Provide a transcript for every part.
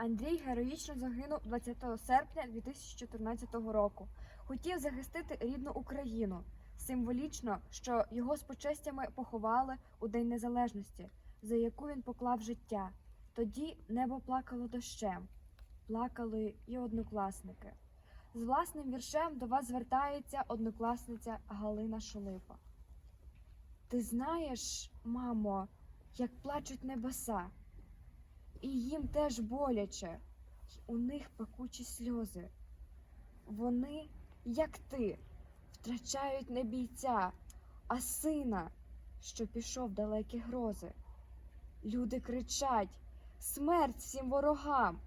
Андрій героїчно загинув 20 серпня 2014 року. Хотів захистити рідну Україну. Символічно, що його з почестями поховали у День Незалежності, за яку він поклав життя. Тоді небо плакало дощем, плакали і однокласники. З власним віршем до вас звертається однокласниця Галина Шулипа. Ти знаєш, мамо, як плачуть небеса, і їм теж боляче, у них пекучі сльози. Вони, як ти, втрачають не бійця, а сина, що пішов далекі грози. Люди кричать смерть всім ворогам,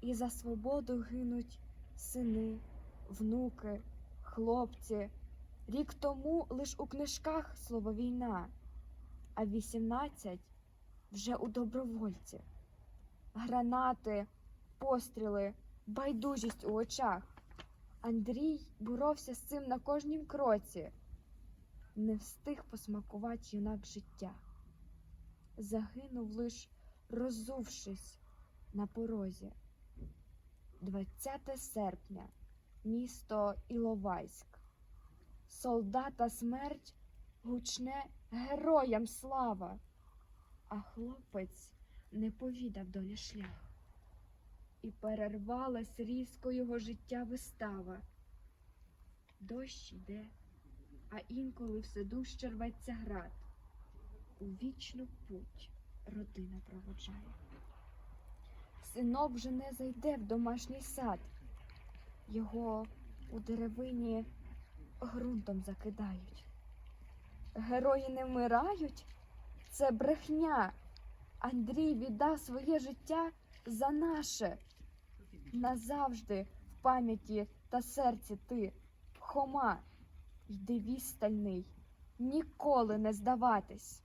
і за свободу гинуть сини, внуки, хлопці. Рік тому лиш у книжках слово війна, а вісімнадцять вже у добровольці. Гранати, постріли, байдужість у очах. Андрій боровся з цим на кожнім кроці, не встиг посмакувати юнак життя. Загинув лиш роззувшись на порозі. 20 серпня, місто Іловайськ. Солдата смерть гучне героям слава, а хлопець не повідав долі шлях. І перервалась різко його життя вистава. Дощ іде, а інколи все дужче рветься град. У вічну путь родина проводжає. Синок вже не зайде в домашній сад. Його у деревині ґрунтом закидають. Герої не вмирають? Це брехня. Андрій віддав своє життя за наше. Назавжди в пам'яті та серці ти, Хома, йди вісь стальний, ніколи не здаватись.